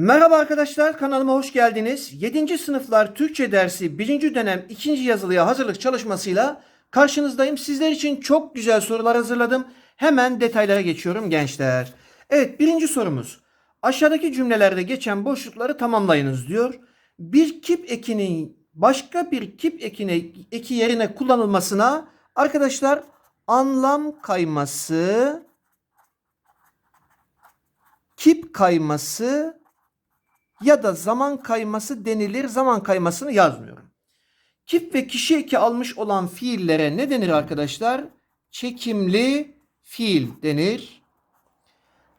Merhaba arkadaşlar kanalıma hoş geldiniz. 7. sınıflar Türkçe dersi 1. dönem 2. yazılıya hazırlık çalışmasıyla karşınızdayım. Sizler için çok güzel sorular hazırladım. Hemen detaylara geçiyorum gençler. Evet birinci sorumuz. Aşağıdaki cümlelerde geçen boşlukları tamamlayınız diyor. Bir kip ekinin başka bir kip ekine, eki yerine kullanılmasına arkadaşlar anlam kayması, kip kayması ya da zaman kayması denilir. Zaman kaymasını yazmıyorum. Kip ve kişi eki almış olan fiillere ne denir arkadaşlar? Çekimli fiil denir.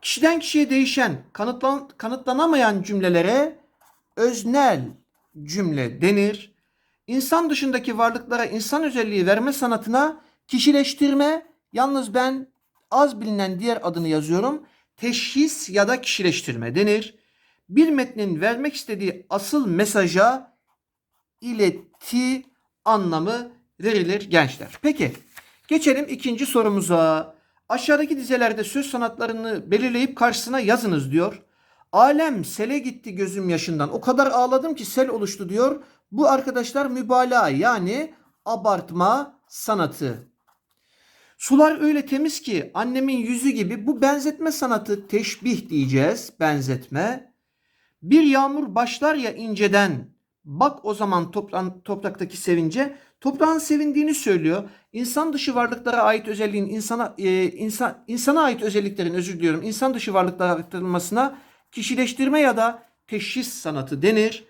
Kişiden kişiye değişen, kanıtlan, kanıtlanamayan cümlelere öznel cümle denir. İnsan dışındaki varlıklara insan özelliği verme sanatına kişileştirme, yalnız ben az bilinen diğer adını yazıyorum. Teşhis ya da kişileştirme denir. Bir metnin vermek istediği asıl mesaja ileti anlamı verilir gençler. Peki geçelim ikinci sorumuza. Aşağıdaki dizelerde söz sanatlarını belirleyip karşısına yazınız diyor. Alem sele gitti gözüm yaşından. O kadar ağladım ki sel oluştu diyor. Bu arkadaşlar mübalağa yani abartma sanatı. Sular öyle temiz ki annemin yüzü gibi bu benzetme sanatı teşbih diyeceğiz. Benzetme. Bir yağmur başlar ya inceden. Bak o zaman toplan, topraktaki sevince. Toprağın sevindiğini söylüyor. İnsan dışı varlıklara ait özelliğin insana e, insan insana ait özelliklerin özür diliyorum. İnsan dışı varlıklara aktarılmasına kişileştirme ya da teşhis sanatı denir.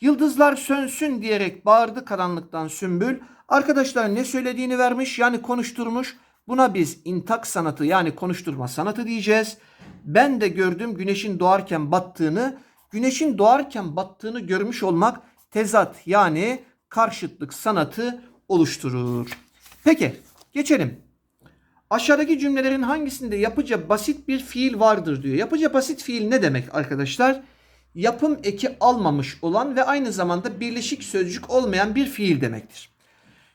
Yıldızlar sönsün diyerek bağırdı karanlıktan sümbül. Arkadaşlar ne söylediğini vermiş yani konuşturmuş. Buna biz intak sanatı yani konuşturma sanatı diyeceğiz. Ben de gördüm güneşin doğarken battığını. Güneşin doğarken battığını görmüş olmak tezat yani karşıtlık sanatı oluşturur. Peki geçelim. Aşağıdaki cümlelerin hangisinde yapıca basit bir fiil vardır diyor. Yapıca basit fiil ne demek arkadaşlar? Yapım eki almamış olan ve aynı zamanda birleşik sözcük olmayan bir fiil demektir.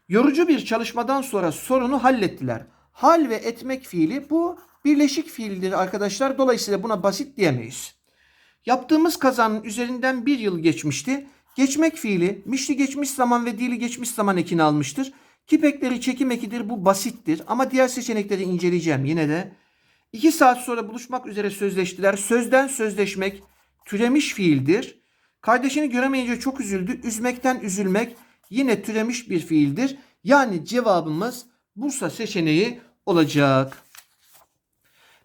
Yorucu bir çalışmadan sonra sorunu hallettiler. Hal ve etmek fiili bu birleşik fiildir arkadaşlar. Dolayısıyla buna basit diyemeyiz. Yaptığımız kazanın üzerinden bir yıl geçmişti. Geçmek fiili mişli geçmiş zaman ve dili geçmiş zaman ekini almıştır. Kipekleri çekim ekidir bu basittir ama diğer seçenekleri inceleyeceğim yine de. İki saat sonra buluşmak üzere sözleştiler. Sözden sözleşmek türemiş fiildir. Kardeşini göremeyince çok üzüldü. Üzmekten üzülmek yine türemiş bir fiildir. Yani cevabımız Bursa seçeneği olacak.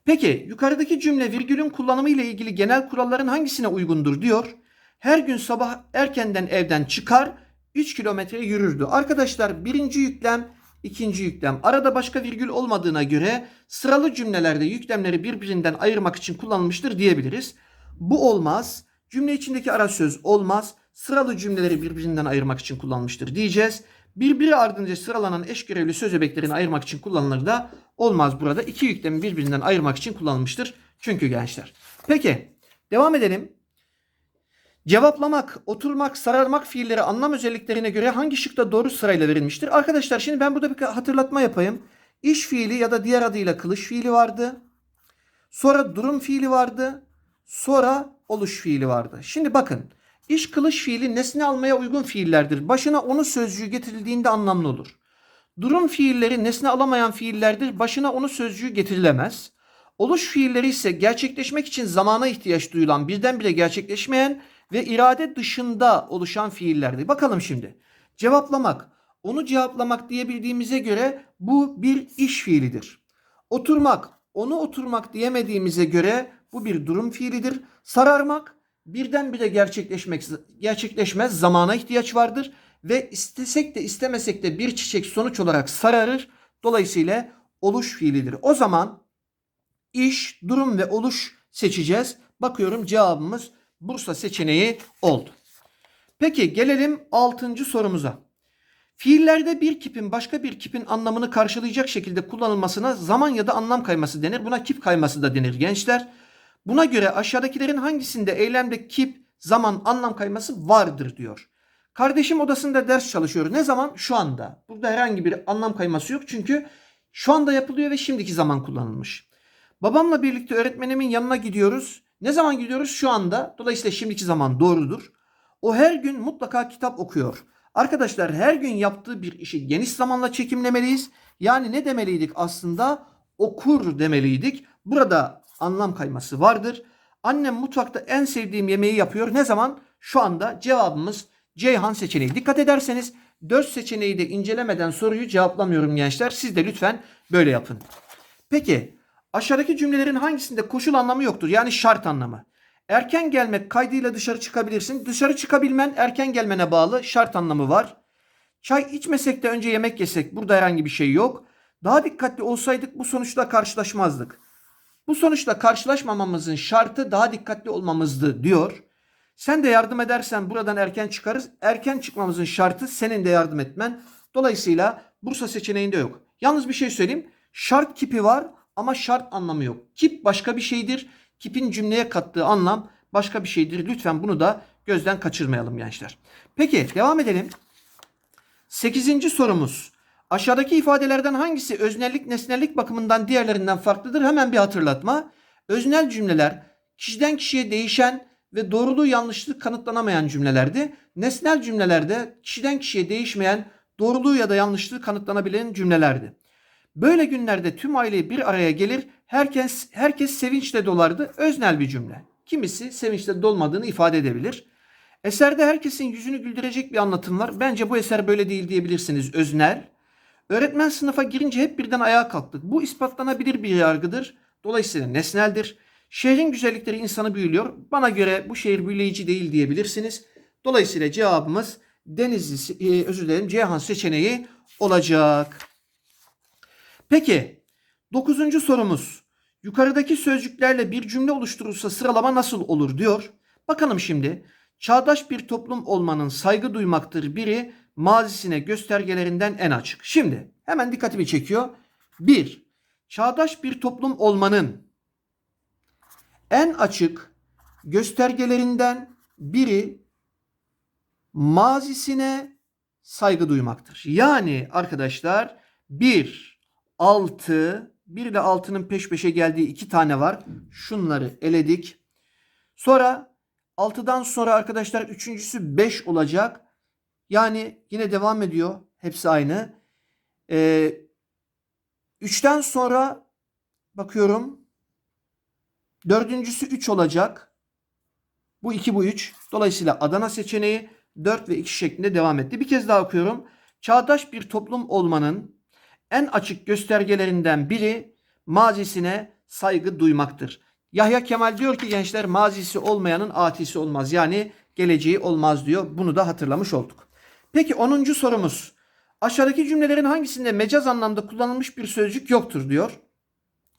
Peki yukarıdaki cümle virgülün kullanımı ile ilgili genel kuralların hangisine uygundur diyor. Her gün sabah erkenden evden çıkar 3 kilometre yürürdü. Arkadaşlar birinci yüklem ikinci yüklem. Arada başka virgül olmadığına göre sıralı cümlelerde yüklemleri birbirinden ayırmak için kullanılmıştır diyebiliriz. Bu olmaz. Cümle içindeki ara söz olmaz. Sıralı cümleleri birbirinden ayırmak için kullanılmıştır diyeceğiz. Birbiri ardınca sıralanan eş görevli söz öbeklerini ayırmak için kullanılır da olmaz burada. İki yüklemi birbirinden ayırmak için kullanılmıştır. Çünkü gençler. Peki devam edelim. Cevaplamak, oturmak, sararmak fiilleri anlam özelliklerine göre hangi şıkta doğru sırayla verilmiştir? Arkadaşlar şimdi ben burada bir hatırlatma yapayım. İş fiili ya da diğer adıyla kılış fiili vardı. Sonra durum fiili vardı. Sonra oluş fiili vardı. Şimdi bakın. İş kılış fiili nesne almaya uygun fiillerdir. Başına onu sözcüğü getirildiğinde anlamlı olur. Durum fiilleri nesne alamayan fiillerdir. Başına onu sözcüğü getirilemez. Oluş fiilleri ise gerçekleşmek için zamana ihtiyaç duyulan, birdenbire gerçekleşmeyen ve irade dışında oluşan fiillerdir. Bakalım şimdi. Cevaplamak, onu cevaplamak diyebildiğimize göre bu bir iş fiilidir. Oturmak, onu oturmak diyemediğimize göre bu bir durum fiilidir. Sararmak, birdenbire gerçekleşmek gerçekleşmez, zamana ihtiyaç vardır ve istesek de istemesek de bir çiçek sonuç olarak sararır. Dolayısıyla oluş fiilidir. O zaman iş, durum ve oluş seçeceğiz. Bakıyorum cevabımız Bursa seçeneği oldu. Peki gelelim 6. sorumuza. Fiillerde bir kipin başka bir kipin anlamını karşılayacak şekilde kullanılmasına zaman ya da anlam kayması denir. Buna kip kayması da denir gençler. Buna göre aşağıdakilerin hangisinde eylemde kip, zaman, anlam kayması vardır diyor. Kardeşim odasında ders çalışıyor. Ne zaman? Şu anda. Burada herhangi bir anlam kayması yok çünkü şu anda yapılıyor ve şimdiki zaman kullanılmış. Babamla birlikte öğretmenimin yanına gidiyoruz. Ne zaman gidiyoruz? Şu anda. Dolayısıyla şimdiki zaman doğrudur. O her gün mutlaka kitap okuyor. Arkadaşlar her gün yaptığı bir işi geniş zamanla çekimlemeliyiz. Yani ne demeliydik aslında? Okur demeliydik. Burada anlam kayması vardır. Annem mutfakta en sevdiğim yemeği yapıyor. Ne zaman? Şu anda cevabımız Ceyhan seçeneği. Dikkat ederseniz 4 seçeneği de incelemeden soruyu cevaplamıyorum gençler. Siz de lütfen böyle yapın. Peki aşağıdaki cümlelerin hangisinde koşul anlamı yoktur? Yani şart anlamı. Erken gelmek kaydıyla dışarı çıkabilirsin. Dışarı çıkabilmen erken gelmene bağlı şart anlamı var. Çay içmesek de önce yemek yesek burada herhangi bir şey yok. Daha dikkatli olsaydık bu sonuçla karşılaşmazdık. Bu sonuçla karşılaşmamamızın şartı daha dikkatli olmamızdı diyor. Sen de yardım edersen buradan erken çıkarız. Erken çıkmamızın şartı senin de yardım etmen. Dolayısıyla Bursa seçeneğinde yok. Yalnız bir şey söyleyeyim. Şart kipi var ama şart anlamı yok. Kip başka bir şeydir. Kipin cümleye kattığı anlam başka bir şeydir. Lütfen bunu da gözden kaçırmayalım gençler. Peki devam edelim. Sekizinci sorumuz. Aşağıdaki ifadelerden hangisi öznellik nesnellik bakımından diğerlerinden farklıdır? Hemen bir hatırlatma. Öznel cümleler kişiden kişiye değişen ve doğruluğu yanlışlık kanıtlanamayan cümlelerdi. Nesnel cümlelerde kişiden kişiye değişmeyen, doğruluğu ya da yanlışlığı kanıtlanabilen cümlelerdi. Böyle günlerde tüm aile bir araya gelir, herkes herkes sevinçle dolardı. Öznel bir cümle. Kimisi sevinçle dolmadığını ifade edebilir. Eserde herkesin yüzünü güldürecek bir anlatım var. Bence bu eser böyle değil diyebilirsiniz. Öznel. Öğretmen sınıfa girince hep birden ayağa kalktık. Bu ispatlanabilir bir yargıdır. Dolayısıyla nesneldir. Şehrin güzellikleri insanı büyülüyor. Bana göre bu şehir büyüleyici değil diyebilirsiniz. Dolayısıyla cevabımız Denizli, e, özür dilerim Ceyhan seçeneği olacak. Peki dokuzuncu sorumuz. Yukarıdaki sözcüklerle bir cümle oluşturulsa sıralama nasıl olur diyor. Bakalım şimdi. Çağdaş bir toplum olmanın saygı duymaktır biri mazisine göstergelerinden en açık. Şimdi hemen dikkatimi çekiyor. Bir, çağdaş bir toplum olmanın en açık göstergelerinden biri mazisine saygı duymaktır. Yani arkadaşlar 1, 6, 1 ile 6'nın peş peşe geldiği iki tane var. Şunları eledik. Sonra 6'dan sonra arkadaşlar üçüncüsü 5 olacak. Yani yine devam ediyor. Hepsi aynı. Ee, 3'ten sonra bakıyorum. Dördüncüsü 3 olacak. Bu 2 bu 3. Dolayısıyla Adana seçeneği 4 ve 2 şeklinde devam etti. Bir kez daha okuyorum. Çağdaş bir toplum olmanın en açık göstergelerinden biri mazisine saygı duymaktır. Yahya Kemal diyor ki gençler mazisi olmayanın atisi olmaz. Yani geleceği olmaz diyor. Bunu da hatırlamış olduk. Peki 10. sorumuz. Aşağıdaki cümlelerin hangisinde mecaz anlamda kullanılmış bir sözcük yoktur diyor.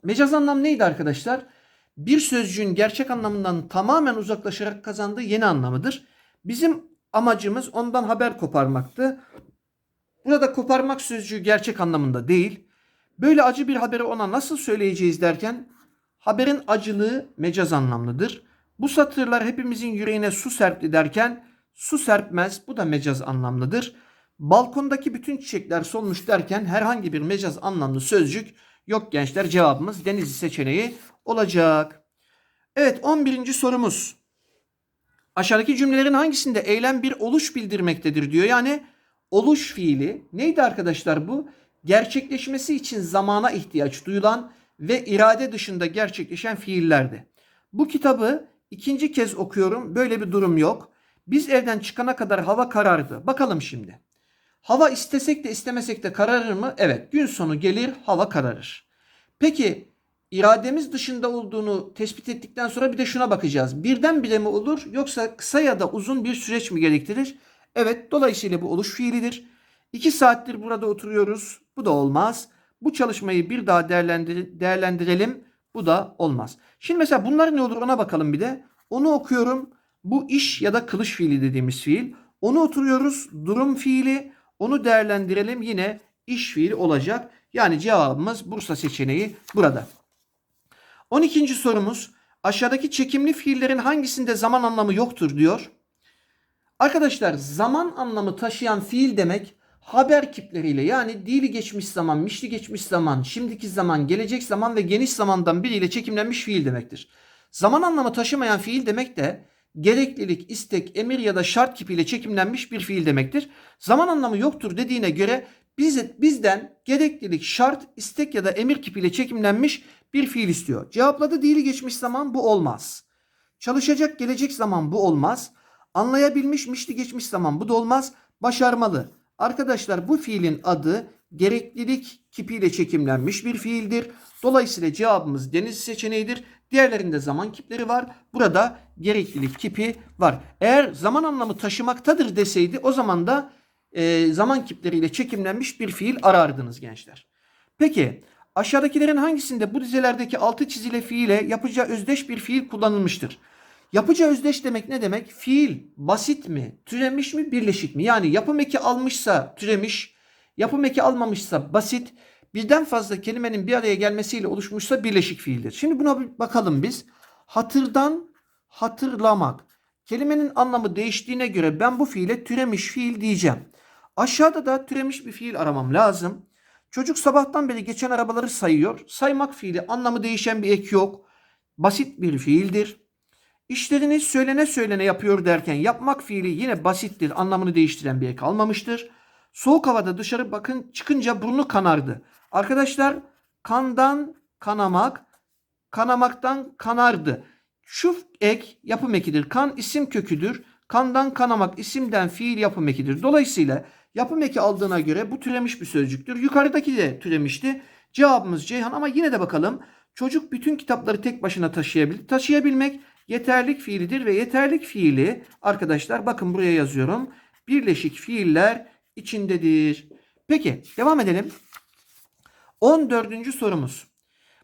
Mecaz anlam neydi arkadaşlar? Bir sözcüğün gerçek anlamından tamamen uzaklaşarak kazandığı yeni anlamıdır. Bizim amacımız ondan haber koparmaktı. Burada koparmak sözcüğü gerçek anlamında değil. Böyle acı bir haberi ona nasıl söyleyeceğiz derken haberin acılığı mecaz anlamlıdır. Bu satırlar hepimizin yüreğine su serpti derken su serpmez bu da mecaz anlamlıdır. Balkondaki bütün çiçekler solmuş derken herhangi bir mecaz anlamlı sözcük yok gençler cevabımız Denizli seçeneği olacak. Evet 11. sorumuz. Aşağıdaki cümlelerin hangisinde eylem bir oluş bildirmektedir diyor. Yani oluş fiili neydi arkadaşlar bu? Gerçekleşmesi için zamana ihtiyaç duyulan ve irade dışında gerçekleşen fiillerdi. Bu kitabı ikinci kez okuyorum. Böyle bir durum yok. Biz evden çıkana kadar hava karardı. Bakalım şimdi. Hava istesek de istemesek de kararır mı? Evet. Gün sonu gelir hava kararır. Peki irademiz dışında olduğunu tespit ettikten sonra bir de şuna bakacağız. Birdenbire mi olur yoksa kısa ya da uzun bir süreç mi gerektirir? Evet dolayısıyla bu oluş fiilidir. İki saattir burada oturuyoruz. Bu da olmaz. Bu çalışmayı bir daha değerlendir değerlendirelim. Bu da olmaz. Şimdi mesela bunlar ne olur ona bakalım bir de. Onu okuyorum. Bu iş ya da kılıç fiili dediğimiz fiil. Onu oturuyoruz. Durum fiili. Onu değerlendirelim. Yine iş fiili olacak. Yani cevabımız Bursa seçeneği burada. 12. sorumuz. Aşağıdaki çekimli fiillerin hangisinde zaman anlamı yoktur diyor. Arkadaşlar zaman anlamı taşıyan fiil demek haber kipleriyle yani dili geçmiş zaman, mişli geçmiş zaman, şimdiki zaman, gelecek zaman ve geniş zamandan biriyle çekimlenmiş fiil demektir. Zaman anlamı taşımayan fiil demek de gereklilik, istek, emir ya da şart kipiyle çekimlenmiş bir fiil demektir. Zaman anlamı yoktur dediğine göre biz, bizden gereklilik, şart, istek ya da emir kipiyle çekimlenmiş bir fiil istiyor. Cevapladı dili geçmiş zaman bu olmaz. Çalışacak gelecek zaman bu olmaz. Anlayabilmiş mişli geçmiş zaman bu da olmaz. Başarmalı. Arkadaşlar bu fiilin adı gereklilik kipiyle çekimlenmiş bir fiildir. Dolayısıyla cevabımız deniz seçeneğidir. Diğerlerinde zaman kipleri var. Burada gereklilik kipi var. Eğer zaman anlamı taşımaktadır deseydi o zaman da e, zaman kipleriyle çekimlenmiş bir fiil arardınız gençler. Peki aşağıdakilerin hangisinde bu dizelerdeki altı çizili fiile yapacağı özdeş bir fiil kullanılmıştır? Yapıcı özdeş demek ne demek? Fiil basit mi, türemiş mi, birleşik mi? Yani yapım eki almışsa türemiş, yapım eki almamışsa basit, birden fazla kelimenin bir araya gelmesiyle oluşmuşsa birleşik fiildir. Şimdi buna bir bakalım biz. Hatırdan hatırlamak. Kelimenin anlamı değiştiğine göre ben bu fiile türemiş fiil diyeceğim. Aşağıda da türemiş bir fiil aramam lazım. Çocuk sabahtan beri geçen arabaları sayıyor. Saymak fiili anlamı değişen bir ek yok. Basit bir fiildir. İşlerini söylene söylene yapıyor derken yapmak fiili yine basittir. Anlamını değiştiren bir ek almamıştır. Soğuk havada dışarı bakın çıkınca burnu kanardı. Arkadaşlar kandan kanamak, kanamaktan kanardı. Şu ek yapım ekidir. Kan isim köküdür. Kandan kanamak isimden fiil yapım ekidir. Dolayısıyla yapım eki aldığına göre bu türemiş bir sözcüktür. Yukarıdaki de türemişti. Cevabımız Ceyhan ama yine de bakalım. Çocuk bütün kitapları tek başına taşıyabilir. Taşıyabilmek yeterlik fiilidir ve yeterlik fiili arkadaşlar bakın buraya yazıyorum. Birleşik fiiller içindedir. Peki devam edelim. 14. sorumuz.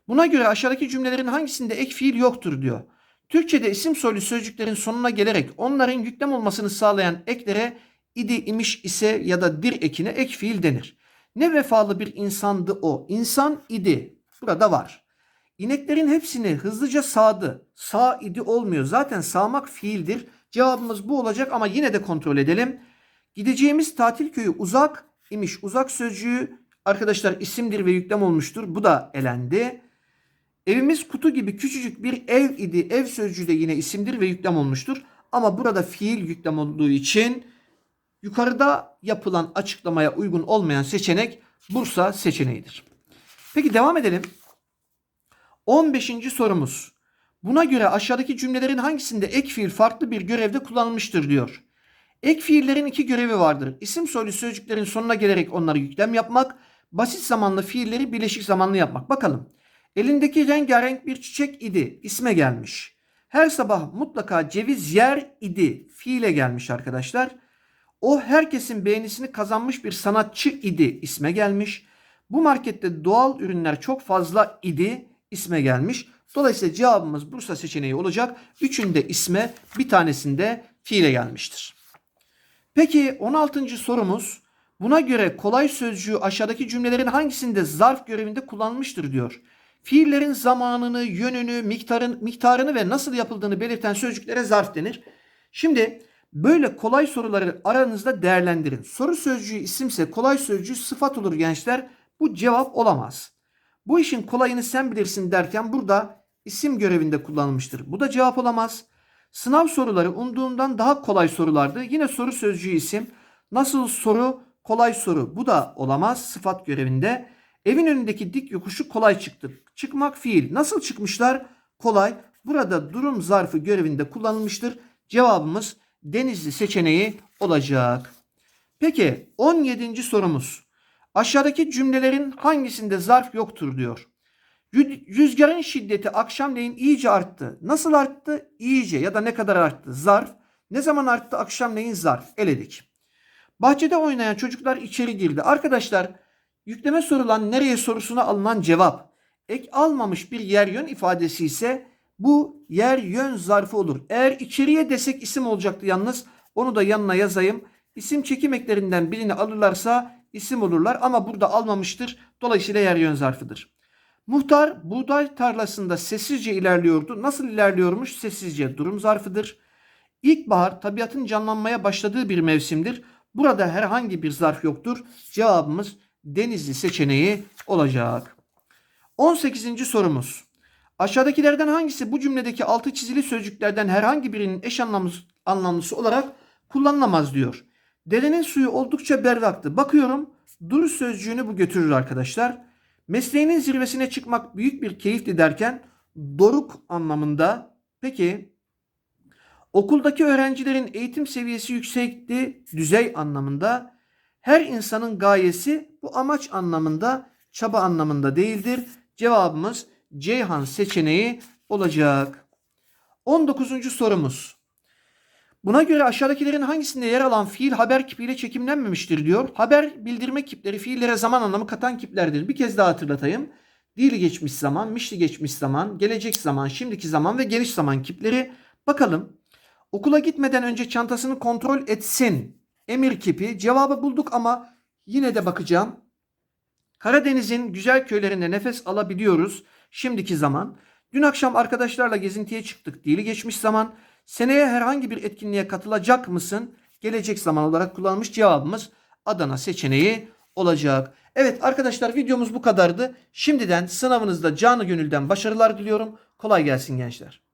Buna göre aşağıdaki cümlelerin hangisinde ek fiil yoktur diyor. Türkçede isim soylu sözcüklerin sonuna gelerek onların yüklem olmasını sağlayan eklere idi, imiş, ise ya da dir ekine ek fiil denir. Ne vefalı bir insandı o. İnsan idi. Burada var. İneklerin hepsini hızlıca sağdı. Sağ idi olmuyor. Zaten sağmak fiildir. Cevabımız bu olacak ama yine de kontrol edelim. Gideceğimiz tatil köyü uzak imiş. Uzak sözcüğü arkadaşlar isimdir ve yüklem olmuştur. Bu da elendi. Evimiz kutu gibi küçücük bir ev idi. Ev sözcüğü de yine isimdir ve yüklem olmuştur. Ama burada fiil yüklem olduğu için yukarıda yapılan açıklamaya uygun olmayan seçenek Bursa seçeneğidir. Peki devam edelim. 15. sorumuz. Buna göre aşağıdaki cümlelerin hangisinde ek fiil farklı bir görevde kullanılmıştır diyor. Ek fiillerin iki görevi vardır. İsim soylu sözcüklerin sonuna gelerek onları yüklem yapmak, basit zamanlı fiilleri birleşik zamanlı yapmak. Bakalım. Elindeki rengarenk bir çiçek idi. isme gelmiş. Her sabah mutlaka ceviz yer idi. Fiile gelmiş arkadaşlar. O herkesin beğenisini kazanmış bir sanatçı idi. isme gelmiş. Bu markette doğal ürünler çok fazla idi. isme gelmiş. Dolayısıyla cevabımız Bursa seçeneği olacak. Üçünde isme bir tanesinde fiile gelmiştir. Peki 16. sorumuz. Buna göre kolay sözcüğü aşağıdaki cümlelerin hangisinde zarf görevinde kullanılmıştır diyor. Fiillerin zamanını, yönünü, miktarın, miktarını ve nasıl yapıldığını belirten sözcüklere zarf denir. Şimdi böyle kolay soruları aranızda değerlendirin. Soru sözcüğü isimse kolay sözcüğü sıfat olur gençler. Bu cevap olamaz. Bu işin kolayını sen bilirsin derken burada isim görevinde kullanılmıştır. Bu da cevap olamaz. Sınav soruları umduğumdan daha kolay sorulardı. Yine soru sözcüğü isim. Nasıl soru? Kolay soru. Bu da olamaz sıfat görevinde. Evin önündeki dik yokuşu kolay çıktı. Çıkmak fiil. Nasıl çıkmışlar? Kolay. Burada durum zarfı görevinde kullanılmıştır. Cevabımız Denizli seçeneği olacak. Peki 17. sorumuz. Aşağıdaki cümlelerin hangisinde zarf yoktur diyor. Rüzgarın şiddeti akşamleyin iyice arttı. Nasıl arttı? İyice ya da ne kadar arttı? Zarf. Ne zaman arttı? Akşamleyin zarf. Eledik. Bahçede oynayan çocuklar içeri girdi. Arkadaşlar yükleme sorulan nereye sorusuna alınan cevap. Ek almamış bir yer yön ifadesi ise bu yer yön zarfı olur. Eğer içeriye desek isim olacaktı yalnız. Onu da yanına yazayım. İsim çekim eklerinden birini alırlarsa isim olurlar ama burada almamıştır. Dolayısıyla yer yön zarfıdır. Muhtar buğday tarlasında sessizce ilerliyordu. Nasıl ilerliyormuş? Sessizce durum zarfıdır. İlkbahar tabiatın canlanmaya başladığı bir mevsimdir. Burada herhangi bir zarf yoktur. Cevabımız Denizli seçeneği olacak. 18. sorumuz. Aşağıdakilerden hangisi bu cümledeki altı çizili sözcüklerden herhangi birinin eş anlamlısı, anlamlısı olarak kullanılamaz diyor. Derenin suyu oldukça berraktı. Bakıyorum dur sözcüğünü bu götürür arkadaşlar. Mesleğinin zirvesine çıkmak büyük bir keyifti derken doruk anlamında. Peki okuldaki öğrencilerin eğitim seviyesi yüksekti düzey anlamında. Her insanın gayesi bu amaç anlamında çaba anlamında değildir. Cevabımız Ceyhan seçeneği olacak. 19. sorumuz. Buna göre aşağıdakilerin hangisinde yer alan fiil haber kipiyle çekimlenmemiştir diyor. Haber bildirme kipleri fiillere zaman anlamı katan kiplerdir. Bir kez daha hatırlatayım. Dili geçmiş zaman, mişli geçmiş zaman, gelecek zaman, şimdiki zaman ve geliş zaman kipleri. Bakalım. Okula gitmeden önce çantasını kontrol etsin. Emir kipi. Cevabı bulduk ama yine de bakacağım. Karadeniz'in güzel köylerinde nefes alabiliyoruz. Şimdiki zaman. Dün akşam arkadaşlarla gezintiye çıktık. Dili geçmiş zaman. Seneye herhangi bir etkinliğe katılacak mısın? Gelecek zaman olarak kullanılmış cevabımız Adana seçeneği olacak. Evet arkadaşlar videomuz bu kadardı. Şimdiden sınavınızda canı gönülden başarılar diliyorum. Kolay gelsin gençler.